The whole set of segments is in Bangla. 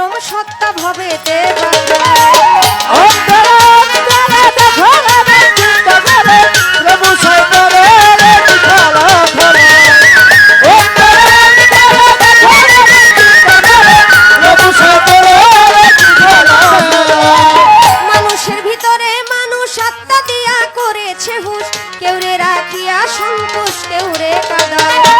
পরম সত্তা ভবেতে প্রভু সাইতরে রে খেলা খেলা অন্তরে অন্তরে দেখো রে চিন্তা করে প্রভু সাইতরে রে খেলা খেলা মানুষের ভিতরে মানুষ আত্মা করেছে হুশ। কেউ রে রাখিয়া সংকুশ কেউ রে কাদায়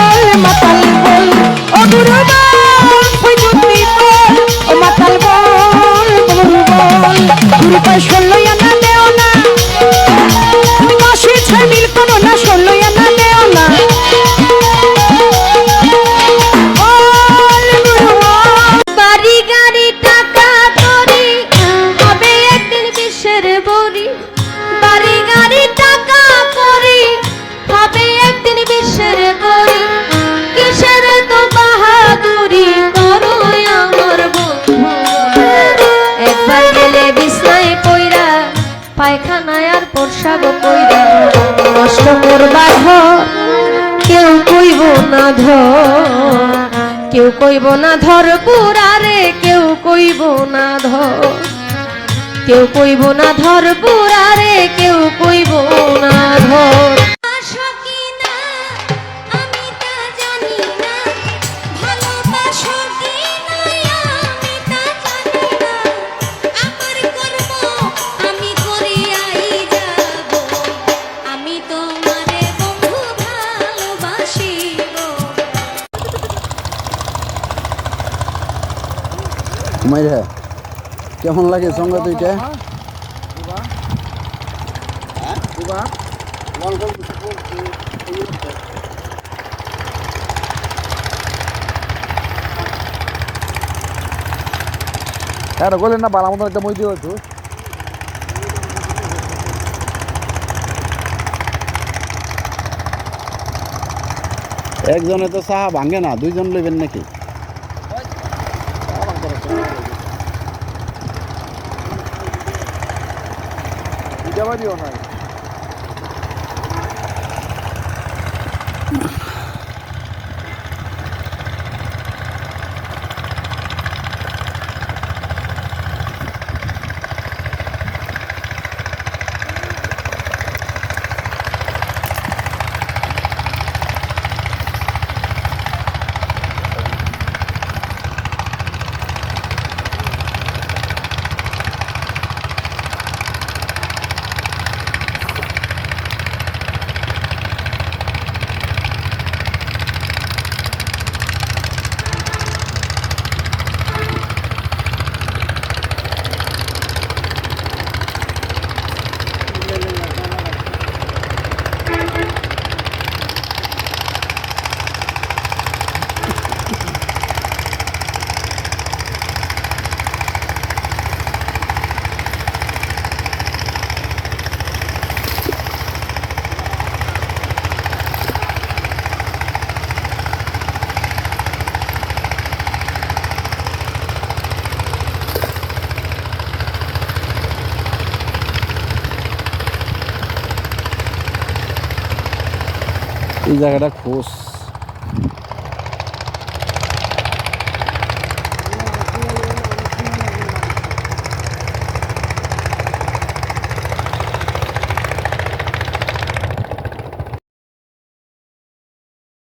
পায়খানায় আর প্রসাব কইরা নষ্ট করবা ঘর কেউ কইব না ধর কেউ কইব না ধর পুরারে কেউ কইব না ধর কেউ কইব না ধর পুরারে কেউ কইব না ধর মাইরা কেমন লাগে সঙ্গ দুইটা? হ্যাঁ বলেন না, বালা মতন একটা মই দিও একটু একজনে তো চাহা ভাঙে না, দুইজন লইবেন নাকি? দিও নাই এই জায়গাটা খোঁজ